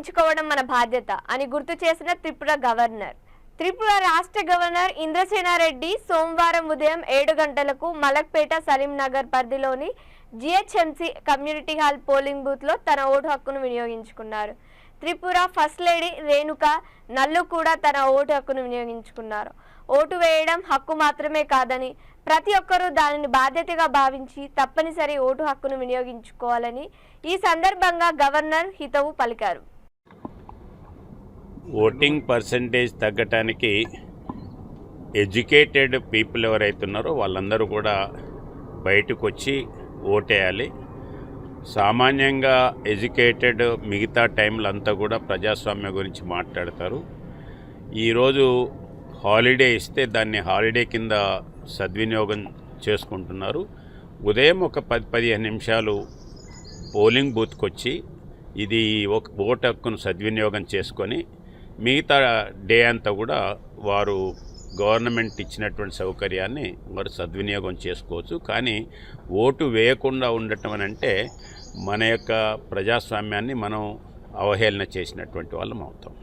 వినియోగించుకోవడం మన బాధ్యత అని గుర్తు చేసిన త్రిపుర గవర్నర్. త్రిపుర రాష్ట్ర గవర్నర్ ఇంద్రసేనారెడ్డి సోమవారం ఉదయం ఏడు గంటలకు మలక్పేట సలీంనగర్ పరిధిలోని జిహెచ్ఎంసీ కమ్యూనిటీ హాల్ పోలింగ్ బూత్లో తన ఓటు హక్కును వినియోగించుకున్నారు. త్రిపుర ఫస్ట్ లేడీ రేణుక నల్లు కూడా తన ఓటు హక్కును వినియోగించుకున్నారు. ఓటు వేయడం హక్కు మాత్రమే కాదని ప్రతి ఒక్కరూ దానిని బాధ్యతగా భావించి తప్పనిసరి ఓటు హక్కును వినియోగించుకోవాలని ఈ సందర్భంగా గవర్నర్ హితవు పలికారు. ఓటింగ్ పర్సంటేజ్ తగ్గటానికి ఎడ్యుకేటెడ్ పీపుల్ ఎవరైతే ఉన్నారో వాళ్ళందరూ కూడా బయటకు వచ్చి ఓటేయాలి. సామాన్యంగా ఎడ్యుకేటెడ్ మిగతా టైంలో అంతా కూడా ప్రజాస్వామ్యం గురించి మాట్లాడతారు. ఈరోజు హాలిడే ఇస్తే దాన్ని హాలిడే కింద సద్వినియోగం చేసుకుంటున్నారు. ఉదయం ఒక పది పదిహేను నిమిషాలు పోలింగ్ బూత్కి వచ్చి ఇది ఒక ఓటు హక్కును సద్వినియోగం చేసుకొని మిగతా డే అంతా కూడా వారు గవర్నమెంట్ ఇచ్చినటువంటి సౌకర్యాన్ని వారు సద్వినియోగం చేసుకోవచ్చు. కానీ ఓటు వేయకుండా ఉండటం అని అంటే మన యొక్క ప్రజాస్వామ్యాన్ని మనం అవహేళన చేసినటువంటి వాళ్ళం అవుతాం.